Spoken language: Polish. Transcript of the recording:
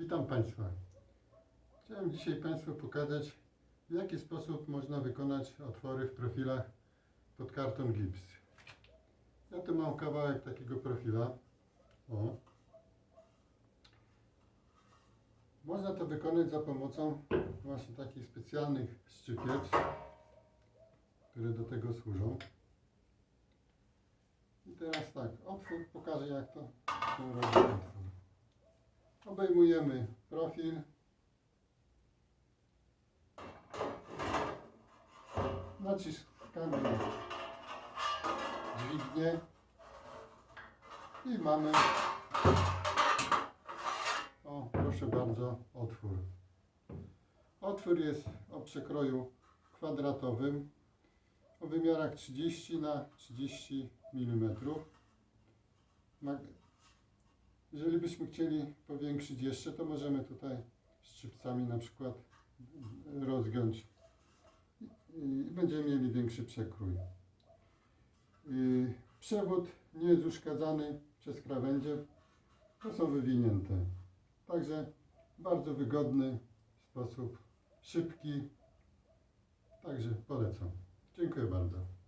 Witam Państwa. Chciałem dzisiaj Państwu pokazać, w jaki sposób można wykonać otwory w profilach pod karton gips. Ja tu mam kawałek takiego profila. O. Można to wykonać za pomocą właśnie takich specjalnych szczypiec, które do tego służą. I teraz tak, otwór, pokażę jak to się robi. Obejmujemy profil. Naciskamy na dźwignię i mamy o proszę bardzo otwór. Otwór jest o przekroju kwadratowym o wymiarach 30 na 30 mm. Jeżeli byśmy chcieli powiększyć jeszcze, to możemy tutaj szczypcami na przykład rozgiąć i będziemy mieli większy przekrój. Yy, Przewód nie jest uszkadzany przez krawędzie, to są wywinięte. Także bardzo wygodny sposób, szybki. Także polecam. Dziękuję bardzo.